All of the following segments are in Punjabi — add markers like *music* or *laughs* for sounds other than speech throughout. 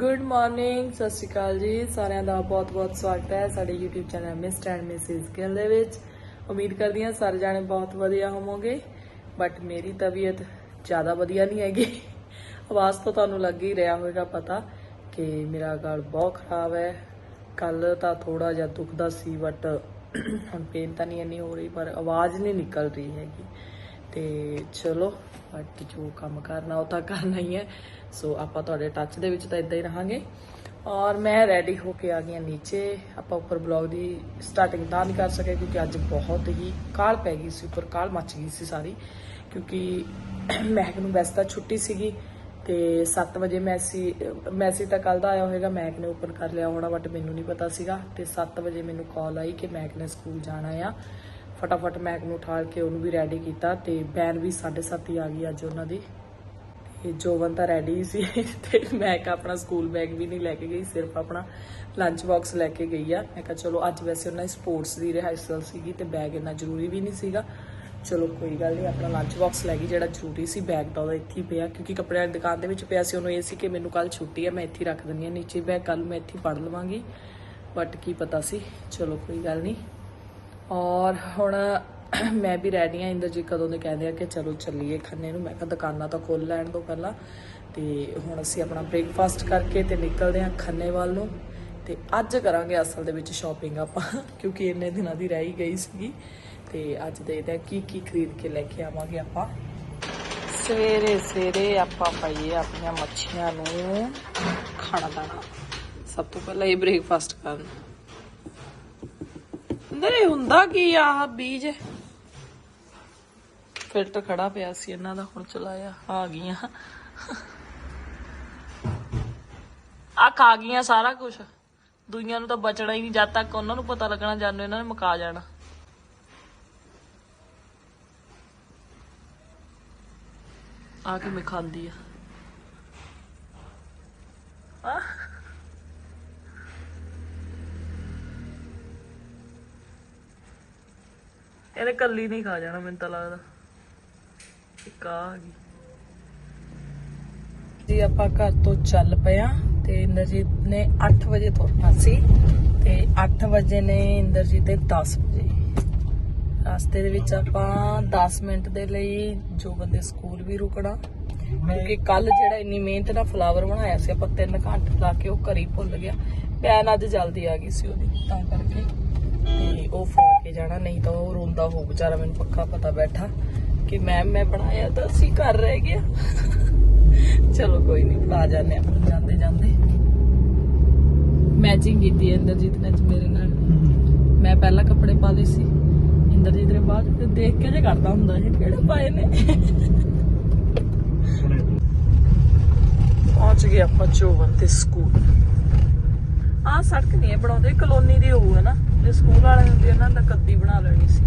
ਗੁੱਡ ਮਾਰਨਿੰਗ ਸਤਿ ਸ਼੍ਰੀ ਅਕਾਲ ਜੀ। ਸਾਰਿਆਂ ਦਾ ਬਹੁਤ-ਬਹੁਤ ਸਵਾਗਤ ਹੈ ਸਾਡੇ YouTube channel Mr and Mrs Gill ਦੇ ਵਿੱਚ। ਉਮੀਦ ਕਰਦੀ ਹਾਂ ਸਾਰੇ ਜਾਣੇ ਬਹੁਤ ਵਧੀਆ ਹੋਵੋਗੇ ਬਟ ਮੇਰੀ ਤਬੀਅਤ ਜ਼ਿਆਦਾ ਵਧੀਆ ਨਹੀਂ ਹੈਗੀ। ਆਵਾਜ਼ ਤੋਂ ਤੁਹਾਨੂੰ ਲੱਗ ਹੀ ਰਿਹਾ ਹੋਵੇਗਾ ਪਤਾ ਕਿ ਮੇਰਾ ਗਲ ਬਹੁਤ ਖਰਾਬ ਹੈ। ਕੱਲ ਤਾਂ ਥੋੜਾ ਜਿਹਾ ਦੁਖਦਾ ਸੀ ਬਟ ਹੁਣ ਪੇਨ ਤਾਂ ਨਹੀਂ ਇੰਨੀ ਹੋ ਰਹੀ, ਪਰ ਆਵਾਜ਼ ਨਹੀਂ ਨਿਕਲ ਰਹੀ ਹੈਗੀ। ਤੇ ਚਲੋ ਬਾਕੀ ਜੋ ਕੰਮ ਕਰਨਾ ਉਹ ਤਾਂ ਕਰਨਾ ਹੀ ਹੈ। ਸੋ ਆਪਾਂ ਤੁਹਾਡੇ ਟੱਚ ਦੇ ਵਿੱਚ ਤਾਂ ਇਦਾਂ ਹੀ ਰਹਾਂਗੇ। ਔਰ ਮੈਂ ਰੈਡੀ ਹੋ ਕੇ ਆ ਗਈ ਹਾਂ ਨੀਚੇ। ਆਪਾਂ ਉੱਪਰ ਬਲੌਗ ਦੀ ਸਟਾਰਟਿੰਗ ਤਾਂ ਨਹੀਂ ਕਰ ਸਕੇ, ਕਿਉਂਕਿ ਅੱਜ ਬਹੁਤ ਹੀ ਕਾਲ ਪੈ ਗਈ ਸੀ, ਉੱਪਰ ਕਾਲ ਮੱਚ ਗਈ ਸੀ ਸਾਰੀ। ਕਿਉਂਕਿ ਮਹਿਕ ਨੂੰ ਵੈਸੇ ਤਾਂ ਛੁੱਟੀ ਸੀਗੀ ਤੇ 7 ਵਜੇ ਮੈਸੀ ਮੈਸੇਜ ਤਾਂ ਕੱਲ ਦਾ ਆਇਆ ਹੋਵੇਗਾ ਮੈਕ ਨੇ ਓਪਨ ਕਰ ਲਿਆ ਹੋਣਾ ਬਟ ਮੈਨੂੰ ਨਹੀਂ ਪਤਾ ਸੀਗਾ। ਤੇ 7 ਵਜੇ ਮੈਨੂੰ ਕਾਲ ਆਈ ਕਿ ਮੈਕ ਨੇ ਸਕੂਲ ਜਾਣਾ ਆ। ਫਟਾਫਟ ਮੈਕ ਨੂੰ ਉਠਾ ਕੇ ਉਹਨੂੰ ਵੀ ਰੈਡੀ ਕੀਤਾ ਤੇ ਬੈਨ ਵੀ 7:30 ਹੀ ਆ ਗਈ ਅੱਜ ਉਹਨਾਂ ਦੀ। ਤੇ ਜੋਵਨ ਤਾਂ ਰੈਡੀ ਸੀ *laughs* ਤੇ ਮੈਕ ਆਪਣਾ ਸਕੂਲ ਬੈਗ ਵੀ ਨਹੀਂ ਲੈ ਕੇ ਗਈ, ਸਿਰਫ ਆਪਣਾ ਲੰਚ ਬਾਕਸ ਲੈ ਕੇ ਗਈ ਆ। ਮੈਂ ਕਿਹਾ ਚਲੋ ਅੱਜ ਵੈਸੇ ਉਹਨਾਂ ਦੀ ਸਪੋਰਟਸ ਦੀ ਰਿਹਰਸਲ ਸੀਗੀ ਤੇ ਬੈਗ ਇੰਨਾ ਜ਼ਰੂਰੀ ਵੀ ਨਹੀਂ ਸੀਗਾ। ਚਲੋ ਕੋਈ ਗੱਲ ਨਹੀਂ ਆਪਣਾ ਲੰਚ ਬਾਕਸ ਲੈ ਗਈ, ਜਿਹੜਾ ਜ਼ਰੂਰੀ ਸੀ ਬੈਗ ਤਾਂ ਉਹਦਾ ਇੱਥੇ ਹੀ ਪਿਆ, ਕਿਉਂਕਿ ਕੱਪੜਿਆਂ ਦੀ ਦੁਕਾਨ ਦੇ ਵਿੱਚ ਪਿਆ ਸੀ, ਉਹਨੂੰ ਇਹ ਸੀ ਕਿ ਮੈਨੂੰ ਕੱਲ ਛੁੱਟੀ ਹੈ ਮੈਂ ਇੱਥੇ ਹੀ ਰੱਖ ਦਿੰਦੀ ਹਾਂ ਨੀਚੇ ਬੈਗ ਕੱਲ ਮੈਂ ਇੱਥੇ ਪੜ ਲਵਾਂਗੀ। ਬਟ ਕੀ ਪਤਾ ਸੀ, ਚਲੋ ਕੋਈ ਗੱਲ ਨਹੀਂ ਔਰ ਹੁਣ ਮੈਂ ਵੀ ਰੈਡੀ ਆ ਇੰਦਰਜੀਤ ਕਦੋਂ ਦੇ ਕਹਿੰਦੇ ਆ ਕਿ ਚਲੋ ਚੱਲੀਏ ਖੰਨੇ ਨੂੰ। ਮੈਂ ਕਿਹਾ ਦੁਕਾਨਾਂ ਤਾਂ ਖੋਲ ਲੈਣ ਤੋਂ ਪਹਿਲਾਂ। ਤੇ ਹੁਣ ਅਸੀਂ ਆਪਣਾ ਬ੍ਰੇਕਫਾਸਟ ਕਰਕੇ ਤੇ ਨਿਕਲਦੇ ਆ ਖੰਨੇ ਵੱਲ ਨੂੰ। ਤੇ ਅੱਜ ਕਰਾਂਗੇ ਅਸਲ ਦੇ ਵਿੱਚ ਸ਼ਾਪਿੰਗ ਆਪਾਂ, ਕਿਉਂਕਿ ਇੰਨੇ ਦਿਨਾਂ ਦੀ ਰਹਿ ਹੀ ਗਈ ਸੀਗੀ। ਤੇ ਅੱਜ ਦੇਖਦੇ ਆ ਕੀ ਕੀ ਖਰੀਦ ਕੇ ਲੈ ਕੇ ਆਵਾਂਗੇ ਆਪਾਂ। ਸਵੇਰੇ ਸਵੇਰੇ ਆਪਾਂ ਪਾਈਏ ਆਪਣੀਆਂ ਮੱਛੀਆਂ ਨੂੰ ਖਾਣਾ ਦਾਣਾ ਸਭ ਤੋਂ ਪਹਿਲਾਂ ਇਹ ਬ੍ਰੇਕਫਾਸਟ ਕਰਨ। ਨਹੀਂ ਹੁੰਦਾ ਕੀ ਆ ਆਹ ਬੀਜ? ਫਿਲਟਰ ਖੜਾ ਪਿਆ ਸੀ ਇਹਨਾਂ ਦਾ, ਹੁਣ ਚਲਾਇਆ, ਆ ਗਈਆਂ। ਆ ਖਾ ਗਈਆਂ ਸਾਰਾ ਕੁਝ ਦੁਨੀਆਂ ਨੂੰ ਤਾਂ ਬਚਣਾ ਹੀ ਨਹੀਂ, ਜਦ ਤੱਕ ਉਹਨਾਂ ਨੂੰ ਪਤਾ ਲੱਗਣਾ ਜਾਨੂ ਇਹਨਾਂ ਨੇ ਮੁਕਾ ਜਾਣਾ। ਆ ਕੇ ਮੈਂ ਖਾਂਦੀ ਆ। ਇਹਨੇ ਕੱਲੀ ਨਹੀਂ ਖਾ ਜਾਣਾ, ਮੈਨੂੰ ਤਾਂ ਲੱਗਦਾ। ਇੱਕ ਆ ਗਈ। ਜੀ, ਆਪਾਂ ਘਰ ਤੋਂ ਚੱਲ ਪਿਆ ਤੇ ਇੰਦਰਜੀਤ ਨੇ 8 ਵਜੇ ਤੁਰਨਾ ਸੀ ਤੇ 8 ਵਜੇ ਨੇ ਇੰਦਰਜੀਤ ਦੇ 10 ਵਜੇ। ਰਸਤੇ ਦੇ ਵਿੱਚ ਆਪਾਂ 10 ਮਿੰਟ ਦੇ ਲਈ ਜੋ ਬੰਦੇ ਸਕੂਲ ਵੀ ਰੁਕਣਾ, ਕਿਉਂਕਿ ਕੱਲ ਜਿਹੜਾ ਇੰਨੀ ਮਿਹਨਤ ਨਾਲ ਫਲਾਵਰ ਬਣਾਇਆ ਸੀ, ਆਪਾਂ 3 ਘੰਟੇ ਲਾ ਕੇ ਉਹ ਘਰੀ ਭੁੱਲ ਗਿਆ। ਭੈਣ ਅੱਜ ਜਲਦੀ ਆ ਗਈ ਸੀ ਉਹਦੀ, ਤਾਂ ਕਰਕੇ। ਤੇ ਉਹ ਫੜਾ ਕੇ ਜਾਣਾ ਨਹੀਂ ਤਾਂ ਉਹ ਰੋਂਦਾ ਹੋਊ ਵਿਚਾਰਾ ਮੈਨੂੰ ਪੱਕਾ ਪਤਾ ਬੈਠਾ ਕਿ ਮੈਮ ਮੈਂ ਬਣਾਇਆ ਤਾਂ ਅਸੀਂ ਘਰ ਰਹਿ ਗਿਆ ਚਲੋ ਕੋਈ ਨਹੀਂ ਫੜਾ ਜਾਂਦੇ ਆ ਜਾਂਦੇ ਜਾਂਦੇ। ਮੈਚਿੰਗ ਕੀਤੀ ਹੈ ਇੰਦਰਜੀਤ ਨੇ ਅੱਜ ਮੇਰੇ ਨਾਲ। ਮੈਂ ਪਹਿਲਾਂ ਕੱਪੜੇ ਪਾ ਲਏ ਸੀ। ਇੰਦਰਜੀਤ ਨੇ ਬਾਅਦ ਤੇ ਦੇਖ ਕੇ ਜੇ ਕਰਦਾ ਹੁੰਦਾ ਇਹ ਕਿਹੜੇ ਪਾਏ ਨੇ। ਪਹੁੰਚ ਗਏ ਆਪਾਂ ਚੋਵਨ ਤੇ ਸਕੂਲ। ਆਹ ਸੜਕ ਨਹੀਂ ਹੈ ਬਣਾਉਂਦੇ ਕਲੋਨੀ ਦੀ ਹੋਊ ਹੈ ਨਾ। ਜੇ ਸਕੂਲ ਵਾਲੇ ਹੁੰਦੇ ਇਹਨਾਂ ਦਾ ਕੱਦੀ ਬਣਾ ਲੈਣੀ ਸੀ।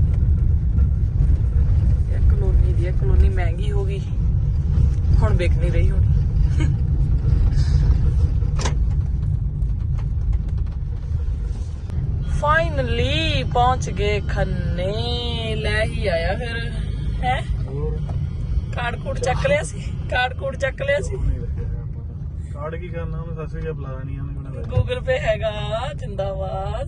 ਇਹ ਕਲੋਨੀ ਦੀ ਹੈ ਕਲੋਨੀ ਮਹਿੰਗੀ ਹੋ ਗਈ। ਹੁਣ ਵਿਕ ਨਹੀਂ ਰਹੀ ਹੋਣੀ। ਫਾਈਨਲੀ ਪਹੁੰਚ ਗਏ ਖੰਨੇ। ਲੈ ਹੀ ਆਇਆ ਫਿਰ ਹੈ? ਕਾਰਡ ਕੋਡ ਚੱਕ ਲਿਆ ਸੀ? ਕਾਰਡ ਕੋਡ ਚੱਕ ਲਿਆ ਸੀ? ਕਾਰਡ ਕੀ ਕਰਨਾ ਉਹਨੇ? ਸੱਸ ਵੀ ਬੁਲਾ ਲੈਣੀ ਉਹਨੇ। ਕੋਲ ਲੈ ਗੂਗਲ ਪੇ ਹੈਗਾ ਜਿੰਦਾਬਾਦ।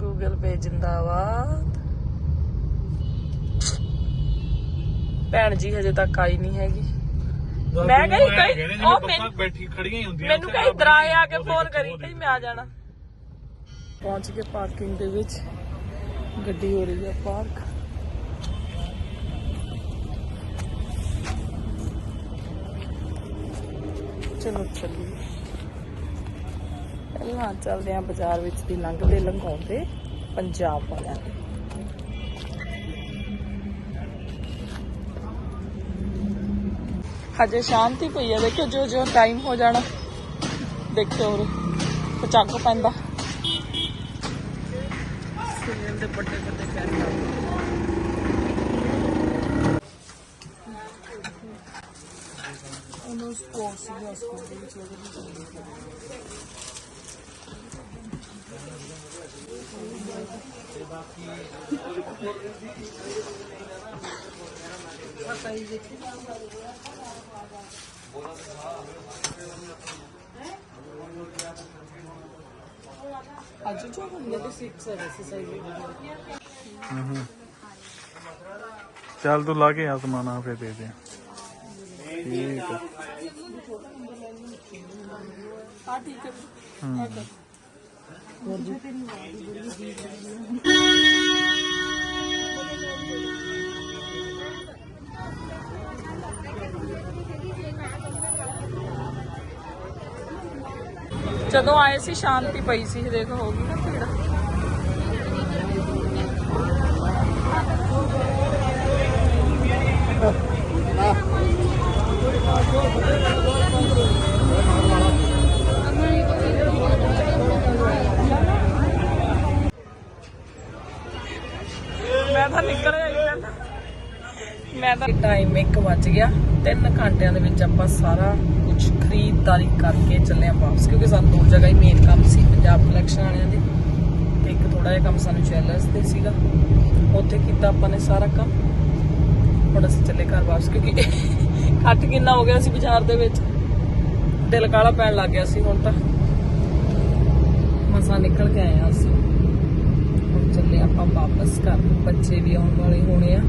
ਗੂਗਲ ਪੇ ਜਿੰਦਾਬਾਦ। ਭੈਣ ਜੀ ਹਜੇ ਤੱਕ ਆਈ ਨਹੀਂ ਹੈਗੀ। ਮੈਂ ਕਹੀ ਕਹੀ ਉਹ ਮੈਨੂੰ ਬੈਠੀ ਖੜੀਆਂ ਹੀ ਹੁੰਦੀਆਂ ਮੈਨੂੰ ਕਹੀ ਦਰਾਏ ਆ ਕੇ ਫੋਨ ਕਰੀ ਕਹੀ ਮੈਂ ਆ ਜਾਣਾ। ਪਹੁੰਚ ਕੇ ਪਾਰਕਿੰਗ ਦੇ ਵਿੱਚ। ਗੱਡੀ ਹੋ ਰਹੀ ਹੈ ਪਾਰਕ ਚਲੋ ਚੱਲੀਏ। ਪਹਿਲਾਂ ਚੱਲਦੇ ਆਂ ਬਾਜ਼ਾਰ ਵਿੱਚ ਦੀ ਲੰਘਦੇ ਲੰਘਾਉਂਦੇ ਪੰਜਾਬ ਵਾਲਿਆਂ ਦੇ। ਹਜੇ ਸ਼ਾਂਤੀ ਪਈ ਆ, ਦੇਖਿਓ ਜੋ ਜੋ ਟਾਈਮ ਹੋ ਜਾਣਾ। ਦੇਖਿਓ ਹੋਰ ਪਚਾਕ ਪੈਂਦਾ ਸੀਜ਼ਨ ਦੇ ਵੱਡੇ ਵੱਡੇ ਪੈਰ ਉਹਨੂੰ ਸਪੋਰਟਸ ਦੇ ਸਕੂਲ ਦੇ ਵਿੱਚ ਉਹਦੇ ਵਿੱਚ ਜਾਂਦੀ ਸੀ। ਅੱਜ ਜੋ ਹੁੰਦੇ ਤੇ 6 ਹੈ ਹੂੰ ਚੱਲ ਤੂੰ ਲਾ ਕੇ ਆ ਸਮਾਨ ਆ, ਫੇਰ ਦੇ ਦੇ ਠੀਕ ਹੈ ਜਦੋਂ ਆਏ ਸੀ ਸ਼ਾਂਤੀ ਪਈ ਸੀ ਦੇਖ ਹੋ ਗਈ ਨਾ ਭੀੜ। ਮੈਂ ਤਾਂ ਨਿਕਲ ਆਈ ਪਹਿਲਾਂ ਮੈਂ ਤਾਂ ਟਾਈਮ 1 ਵੱਜ ਗਿਆ। 3 ਘੰਟਿਆਂ ਦੇ ਵਿੱਚ ਆਪਾਂ ਸਾਰਾ ਕੁਝ ਖਰੀਦਦਾਰੀ ਕਰਕੇ ਚੱਲੇ ਆਂ ਵਾਪਸ, ਕਿਉਂਕਿ ਸਾਨੂੰ ਦੋ ਜਗ੍ਹਾ ਹੀ ਮੇਨ ਕੰਮ ਸੀ, ਪੰਜਾਬ ਕਲੈਕਸ਼ਨ ਵਾਲਿਆਂ ਦੇ। ਤੇ ਇੱਕ ਥੋੜਾ ਜਿਹਾ ਕੰਮ ਸਾਨੂੰ ਜਵੈਲਰਸ 'ਤੇ ਸੀਗਾ। ਉੱਥੇ ਕੀਤਾ ਆਪਾਂ ਨੇ ਸਾਰਾ ਕੰਮ। ਹੁਣ ਅਸੀਂ ਚੱਲੇ ਘਰ ਵਾਪਸ, ਕਿਉਂਕਿ ਕੱਟ ਕਿੰਨਾ ਹੋ ਗਿਆ ਸੀ ਬਾਜ਼ਾਰ ਦੇ ਵਿੱਚ। ਦਿਲ ਕਾਲਾ ਪੈਣ ਲੱਗ ਗਿਆ ਸੀ ਹੁਣ ਤਾਂ। ਮਸਾਂ ਨਿਕਲ ਕੇ ਆਏ ਅਸੀਂ। ਹੁਣ ਚੱਲੇ ਆਪਾਂ ਵਾਪਸ ਘਰ ਬੱਚੇ ਵੀ ਆਉਣ ਵਾਲੇ ਹੋਣੇ ਆ।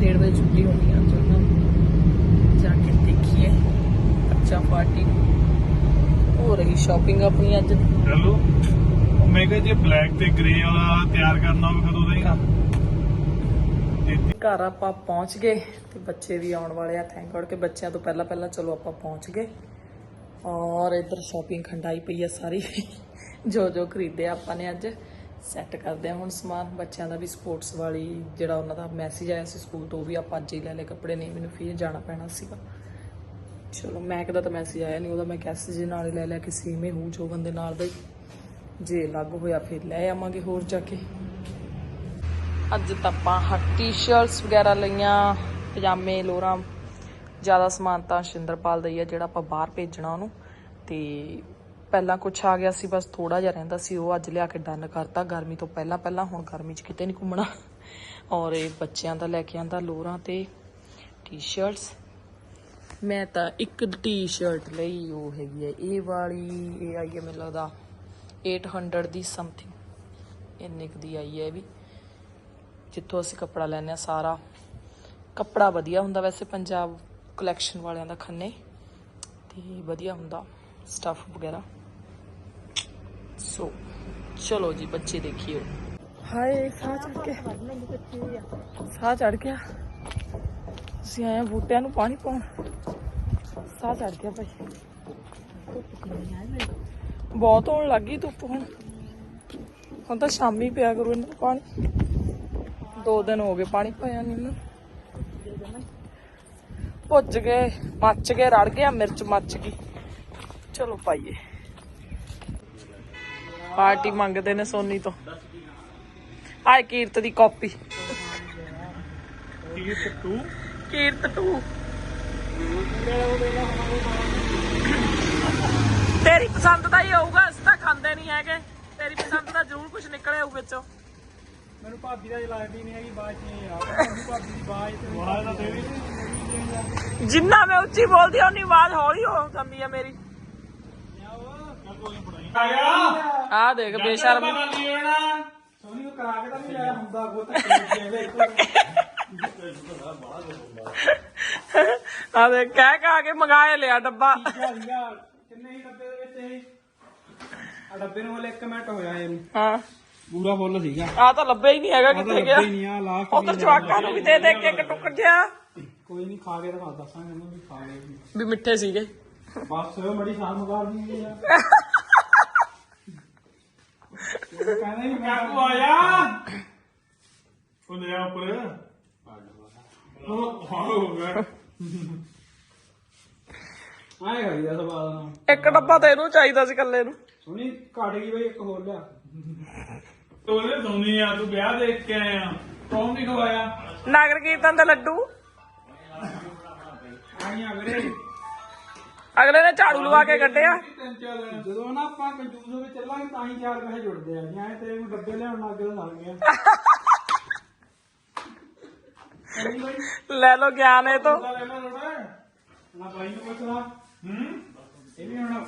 ਡੇਢ ਵਜੇ ਛੁੱਟੀ ਹੋਣੀ ਆ ਚਲੋ ਜਾ ਕੇ ਦੇਖੀਏ ਬੱਚਾ ਪਾਰਟੀ ਹੋ ਰਹੀ ਸ਼ਾਪਿੰਗ ਆਪਣੀ ਅੱਜ। ਉਹ ਮੈਂ ਕਿਹਾ ਜੇ ਬਲੈਕ ਤੇ ਗ੍ਰੇ ਵਾਲਾ ਤਿਆਰ ਕਰਨਾ ਹੋਵੇ ਕਦੋਂ ਦਾ ਹੀ ਘਰ ਆਪਾਂ ਪਹੁੰਚ ਗਏ ਤੇ ਬੱਚੇ ਵੀ ਆਉਣ ਵਾਲੇ ਆ ਥੈਂਕ ਗॉड ਕਿ ਬੱਚਿਆਂ ਤੋਂ ਪਹਿਲਾਂ ਪਹਿਲਾਂ ਚਲੋ ਆਪਾਂ ਪਹੁੰਚ ਗਏ। ਔਰ ਇੱਧਰ ਸ਼ਾਪਿੰਗ ਖੰਡਾਈ ਪਈ ਆ ਸਾਰੀ। ਜੋ ਜੋ ਖਰੀਦਿਆ ਆਪਾਂ ਨੇ ਅੱਜ ਸੈੱਟ ਕਰਦੇ ਆ ਹੁਣ ਸਮਾਨ। ਬੱਚਿਆਂ ਦਾ ਵੀ ਸਪੋਰਟਸ ਵਾਲੀ ਜਿਹੜਾ ਉਹਨਾਂ ਦਾ ਮੈਸੇਜ ਆਇਆ ਸੀ ਸਕੂਲ ਤੋਂ, ਉਹ ਵੀ ਆਪਾਂ ਅੱਜ ਹੀ ਲੈ ਲਏ ਕੱਪੜੇ। ਨਹੀਂ, ਮੈਨੂੰ ਫਿਰ ਜਾਣਾ ਪੈਣਾ ਸੀਗਾ। ਚਲੋ ਮੈਕ ਦਾ ਤਾਂ ਮੈਸੇਜ ਆਇਆ ਨਹੀਂ, ਉਹਦਾ ਮੈਂ ਕੈਸੇਜ ਨਾਲ ਹੀ ਲੈ ਲਿਆ ਕਿ ਸੀਮੇ ਹੂੰ ਜੋ ਬੰਦੇ ਨਾਲ ਦਾ ਹੀ ਜੇ ਲੱਗ ਹੋਇਆ ਫਿਰ ਲੈ ਆਵਾਂਗੇ ਹੋਰ ਜਾ ਕੇ। ਅੱਜ ਤਾਂ ਆਪਾਂ ਹੱਟ ਟੀ-ਸ਼ਰਟਸ ਵਗੈਰਾ ਲਈਆਂ, ਪਜਾਮੇ, ਲੋਰਾਂ, ਜ਼ਿਆਦਾ ਸਮਾਨ ਤਾਂ ਸ਼ਿੰਦਰਪਾਲ ਦਾ ਹੀ ਆ, ਜਿਹੜਾ ਆਪਾਂ ਬਾਹਰ ਭੇਜਣਾ ਉਹਨੂੰ। ਤੇ ਪਹਿਲਾਂ ਕੁਝ ਆ ਗਿਆ ਸੀ, ਬਸ ਥੋੜਾ ਜਿਹਾ ਰਹਿੰਦਾ ਸੀ, ਉਹ ਅੱਜ ਲਿਆ ਕੇ ਡਨ ਕਰਤਾ। ਗਰਮੀ ਤੋਂ ਪਹਿਲਾਂ ਪਹਿਲਾਂ, ਹੁਣ ਗਰਮੀ 'ਚ ਕਿਤੇ ਨਹੀਂ ਘੁੰਮਣਾ। ਔਰ ਇਹ ਬੱਚਿਆਂ ਦਾ ਲੈ ਕੇ ਆਂਦਾ ਲੋਰਾਂ ਤੇ ਟੀ-ਸ਼ਰਟਸ ਮੈਂ ਤਾਂ ਇੱਕ ਟੀ-ਸ਼ਰਟ ਲਈ, ਉਹ ਹੈਗੀ ਹੈ ਇਹ ਵਾਲੀ ਇਹ ਆਈ ਹੈ ਮੈਨੂੰ ਲੱਗਦਾ 800 ਦੀ ਸਮਥਿੰਗ ਇੰਨੇ ਕੁ ਦੀ ਆਈ ਹੈ ਇਹ ਵੀ। ਜਿੱਥੋਂ ਅਸੀਂ ਕੱਪੜਾ ਲੈਨੇ ਆ ਸਾਰਾ। ਕੱਪੜਾ ਵਧੀਆ ਹੁੰਦਾ ਵੈਸੇ ਪੰਜਾਬ ਕਲੈਕਸ਼ਨ ਵਾਲਿਆਂ ਦਾ ਖੰਨੇ। ਤੇ ਵਧੀਆ ਹੁੰਦਾ ਸਟਫ ਵਗੈਰਾ। ਸੋ ਚਲੋ ਜੀ, ਬੱਚੇ ਦੇਖਿਓ। ਹਾਏ, ਸਾਹ ਚੜ ਗਿਆ। ਸਾਹ ਚੜ ਗਿਆ। ਅਸੀਂ ਆਏ ਬੂਟਿਆਂ ਨੂੰ ਪਾਣੀ ਪਾਉਣ? ਸਾਹ ਚੜ ਗਿਆ ਭਾਈ। ਬਹੁਤ ਹੋਣ ਲੱਗੀ ਧੁੱਪ ਹੁਣ। ਹੁਣ ਤਾਂ ਸ਼ਾਮੀ ਪਿਆ ਕਰੂ ਇਹਨਾਂ ਨੂੰ ਪਾਣੀ। ਦੋ ਦਿਨ ਹੋ ਗਏ ਪਾਣੀ ਪਾਇਆ ਨਹੀਂ ਇਹਨੂੰ ਭੁੱਜ ਗਏ ਮੱਚ ਗਏ ਰੜ ਗਿਆ ਮਿਰਚ ਮੱਚ ਗਈ ਚਲੋ ਪਾਈਏ ਪਾਰਟੀ ਮੰਗਦੇ ਨੇ ਸੋਨੀ ਤੋਂ ਆਏ ਕੀਰਤ ਦੀ ਕਾਪੀ ਠੀਕ ਤੂੰ ਕੀਰਤ 2 ਤੇਰੀ ਪਸੰਦ ਦਾ ਹੀ ਹੋਊਗਾ ਅਸੀਂ ਤਾਂ ਖਾਂਦੇ ਨਹੀਂ ਹੈਗੇ ਤੇਰੀ ਪਸੰਦ ਦਾ ਜ਼ਰੂਰ ਕੁਝ ਨਿਕਲੇ ਆਊ ਵਿੱਚੋਂ ਮੈਨੂੰ ਭਾਬੀ ਦਾ ਲੱਗਦੀ ਨਹੀਂ ਹੈਗੀ ਬਾਅਦ ਚ ਇਹ ਆ। ਮੈਨੂੰ ਭਾਬੀ ਦੀ ਬਾਅਦ ਤੇ ਵਾਹ ਤਾਂ ਤੇਰੀ ਜਿੰਨਾ ਮੈਂ ਉੱਚੀ ਬੋਲਦੀ ਹਾਂ ਉਨੀ ਆਵਾਜ਼ ਹੌਲੀ ਹੋ ਜਾਂਦੀ ਹੈ ਮੇਰੀ। ਆ ਦੇਖ ਬੇਸ਼ਰਮ। ਸੋਨੀ ਨੂੰ ਕਰਾ ਕੇ ਤਾਂ ਨਹੀਂ ਆਇਆ ਹੁੰਦਾ ਕੋ ਤਾਂ ਆ ਦੇਖ ਕਹਿ ਕਾ ਕੇ ਮੰਗਾਏ ਲਿਆ ਡੱਬਾ। ਕਿੰਨੇ ਹੀ ਡੱਬੇ ਦੇ ਵਿੱਚ ਇਹ? ਆ ਡੱਬੇ ਨੂੰ ਹਲੇ 1 ਮਿੰਟ ਹੋਇਆ ਇਹਨੂੰ। ਹਾਂ। ਪੂਰਾ ਫੁੱਲ ਸੀਗਾ। ਆ ਤਾਂ ਲੱਭੇ ਹੀ ਨਹੀਂ ਹੈਗਾ ਆ ਤਾਂ ਕਿੱਥੇ ਗਿਆ। ਹੀ ਨਹੀਂ ਆ ਲਾਸਟ ਉਧਰ ਜਵਾਕਾਂ ਨੂੰ ਵੀ ਦੇ ਦੇ ਕੇ ਇੱਕ ਟੁੱਕ ਗਿਆ ਕੋਈ ਨਹੀਂ ਖਾ ਕੇ ਦਿਖਾ ਦੱਸਾਂਗੇ ਉਹਨੂੰ ਵੀ ਖਾ ਲਏ। ਵੀ। ਵੀ ਮਿੱਠੇ ਸੀਗੇ। ਬਸ ਮੜੀ ਸ਼ਾਮ ਮਗਾਰ ਦੀ ਆ ਉਹ ਕਹਿੰਦਾ ਹੀ ਕਾਕੂ ਆਇਆ। ਉਹ ਲੈ ਆ ਉੱਪਰ। ਉਹ ਹਾਂ ਹੋ ਗਿਆ। ਆਏਗਾ ਇਹਦਾ ਸਵਾਲ ਨਾ ਇੱਕ ਡੱਬਾ ਤਾਂ ਇਹਨੂੰ ਚਾਹੀਦਾ ਸੀ ਇਕੱਲੇ ਨੂੰ। ਸੋਨੀ ਘਟ ਗਈ ਬਈ ਇੱਕ ਹੋਰ ਲਿਆ। ਤੋਲੇ ਸੋਨੀ ਆ ਤੂੰ ਵਿਆਹ ਦੇਖ ਕੇ ਆਇਆ। ਕੌਣ ਨਹੀਂ ਖਵਾਇਆ? ਨਗਰ ਕੀਰਤਨ ਦੇ ਲੱਡੂ। ਆਈਆਂ ਵੀਰੇ। ਅਗਲੇ ਨੇ ਝਾੜੂ ਲਵਾ ਕੇ ਕੱਢਿਆ। ਤਿੰਨ ਚਾਰ ਦਿਨ ਜਦੋਂ ਨਾ ਆਪਾਂ ਕੰਜੂਸ ਵਿੱਚ ਚੱਲਾਂਗੇ ਤਾਂ ਹੀ ਚਾਰ ਪੈਸੇ ਜੁੜਦੇ ਆ। ਜਾਂ ਤੇਰੇ ਨੂੰ ਡੱਬੇ ਲਿਆਉਣ ਲੱਗ ਲੱਗ ਗਿਆ ਬਾਈ। ਲੈ ਲੋ ਗਿਆਨ ਇਹ ਤੋਂ। ਨਾ ਬਾਈ ਨੂੰ ਪੁੱਛਣਾ ਹੂੰ? ਇਹ ਵੀ ਹੁਣ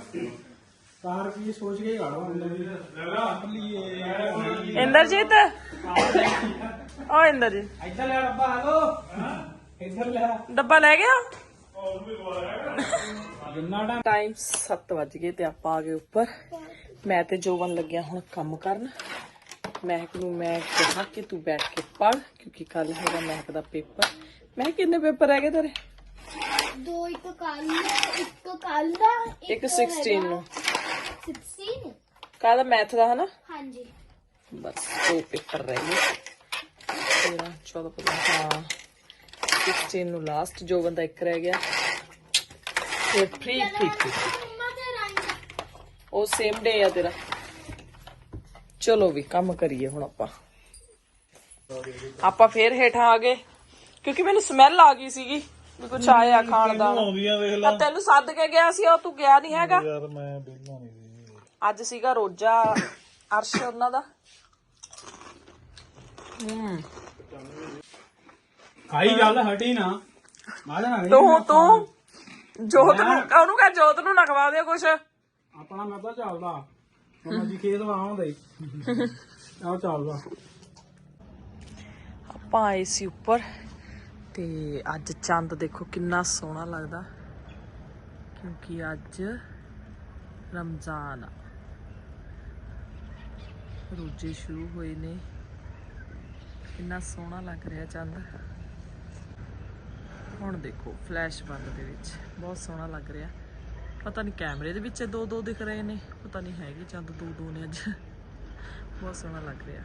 ਕਾਰ ਲਈ ਇੰਦਰਜੀਤ ਓ ਇੰਦਰਜੀਤ ਇੱਧਰ ਲੈ ਡੱਬਾ ਹਲੋ ਇੱਧਰ ਲੈ। ਡੱਬਾ ਲੈ ਗਿਆ? ਜਿੰਨਾ ਟਾਈਮ ਟਾਈਮ 7 ਵੱਜ ਗਏ ਤੇ ਆਪਾਂ ਆ ਗਏ ਉੱਪਰ। ਮੈਂ ਤੇ ਜੋਵਨ ਲੱਗਿਆ ਹੁਣ ਕੰਮ ਕਰਨ। ਮਹਿਕ ਨੂੰ ਮੈਂ ਕਿਹਾ ਕਿ ਤੂੰ ਬੈਠ ਕੇ ਪੜ੍ਹ ਕਿਉਂਕਿ ਕੱਲ ਹੈਗਾ ਮਹਿਕ ਦਾ ਪੇਪਰ। ਮੈਂ ਕਿੰਨੇ ਪੇਪਰ ਹੈਗੇ ਤੇਰੇ? ਦੋ ਇੱਕ ਕੱਲ ਇੱਕ ਕੱਲ ਦਾ ਇੱਕ 16 ਨੂੰ। 16 ਕਾਹਦਾ ਮੈਥ ਦਾ ਹਨਾ? ਹਾਂਜੀ। ਬਸ ਦੋ ਪੇਪਰ ਰਹਿ ਗਏ। 13 14 15 ਹਾਂ। 16 ਨੂੰ ਲਾਸਟ ਜੋਵਨ ਦਾ ਇੱਕ ਰਹਿ ਗਿਆ। ਤੇ ਫ੍ਰੀ ਫ੍ਰੀ ਫ੍ਰੀ ਉਹ ਸੇਮ ਡੇ ਆ ਤੇਰਾ। ਚਲੋ ਵੀ ਕੰਮ ਕਰੀਏ ਹੁਣ ਆਪਾਂ। ਆਪਾਂ ਫੇਰ ਹੇਠਾਂ ਆ ਗਏ। ਕਿਉਂਕਿ ਮੈਨੂੰ ਸਮੈਲ ਆ ਗਈ ਸੀਗੀ ਵੀ ਕੁਛ ਆਇਆ ਖਾਣ ਦਾ। ਤੈਨੂੰ ਸੱਦ ਕੇ ਗਿਆ ਸੀ ਉਹ ਤੂੰ ਗਿਆ ਨਹੀਂ ਹੈਗਾ। ਯਾਰ ਮੈਂ ਅੱਜ ਸੀਗਾ ਰੋਜਾ ਅਰਸ਼ ਉਹਨਾਂ ਦਾ। ਹੂੰ। ਖਾਈ ਗੱਲ ਹਟੀ ਨਾ। ਮਾੜਾ ਨਾ ਨਹੀਂ ਤੂੰ ਤੂੰ ਜੋਤ ਨੂੰ ਉਹਨੂੰ ਕਹ ਜੋਤ ਨੂੰ ਨਾ ਖਵਾ ਦਿਓ ਕੁਛ। ਆਪਣਾ ਮੈਂ ਤਾਂ ਚੱਲਦਾ। ਹੁਣ ਜੀ ਖੇਤ ਵਾਉਂਦੇ ਆਹ ਚੱਲਦਾ। ਆਪਾਂ ਆਏ ਸੀ ਉੱਪਰ ਤੇ ਅੱਜ ਚੰਦ ਦੇਖੋ ਕਿੰਨਾ ਸੋਹਣਾ ਲੱਗਦਾ। ਕਿਉਂਕਿ ਅੱਜ ਰਮਜ਼ਾਨ ਆ। ਰੋਜੇ ਸ਼ੁਰੂ ਹੋਏ ਨੇ। ਇੰਨਾ ਸੋਹਣਾ ਲੱਗ ਰਿਹਾ ਚੰਦ। ਹੁਣ ਦੇਖੋ ਫਲੈਸ਼ ਬੰਦ ਦੇ ਵਿੱਚ। ਬਹੁਤ ਸੋਹਣਾ ਲੱਗ ਰਿਹਾ। ਪਤਾ ਨਹੀਂ ਕੈਮਰੇ ਦੇ ਵਿੱਚ ਦੋ ਦੋ ਦਿਖ ਰਹੇ ਨੇ। ਪਤਾ ਨਹੀਂ ਹੈਗੇ ਚੰਦ ਦੋ ਦੋ ਨੇ ਅੱਜ। ਬਹੁਤ ਸੋਹਣਾ ਲੱਗ ਰਿਹਾ।